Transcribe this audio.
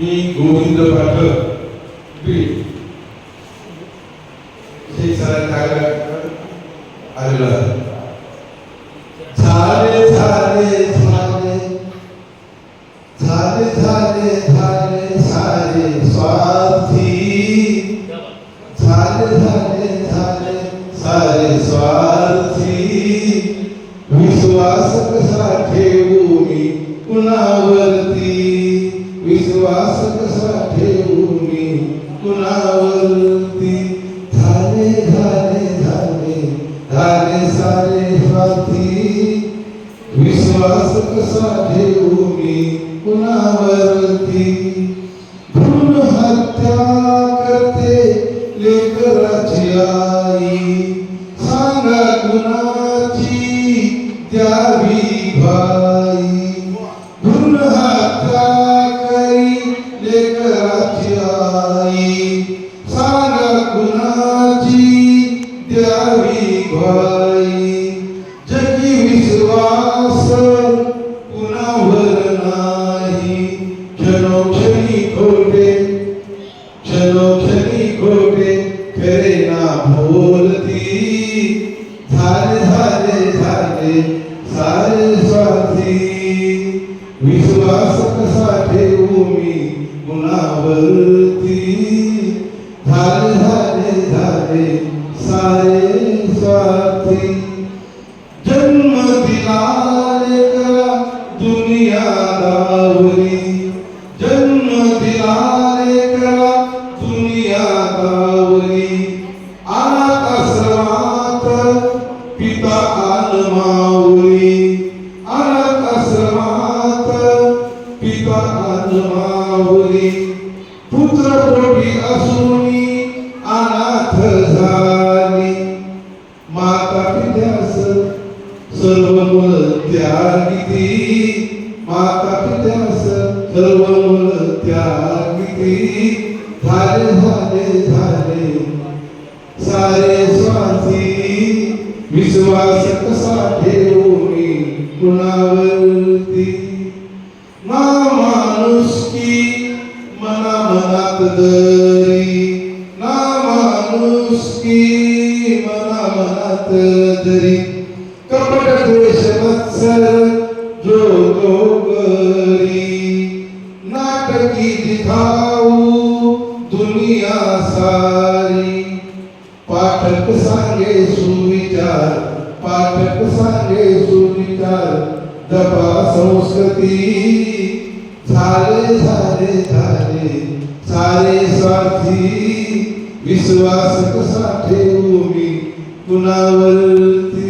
ఈ గోవింద పాట அதில் சாரே சாரே சாரே विश्वास कसा ठेवू मी कुणावरती झाले सारे विश्वास कसा कुणावरती? भ्रूण हत्या करते लेकराची आई. सांगा कुणाची द्यावी? हर हर हर सरस्वती विश्वास पिता आन माऊली पुत्र पोटी असूनी अनाथ झाली. माता पित्यास सर्व मुल त्यागिती माता पित्यास सर्व मुल त्यागिती झाले झाले झाले. सारे स्वासी विश्वास कसा ठेवू कुणावरती? माणुसकी मना मनात दरी कपट द्वेष मत्सर जो तो करी नाटकी दिखाऊ दुनिया सारी पाठक सांगे सुविचार पाठक सांगे सुविचार दबा संस्कृती झाले झाले झाले सारे स्वार्थी विश्वास कसा ठेवू मी? कुणावरती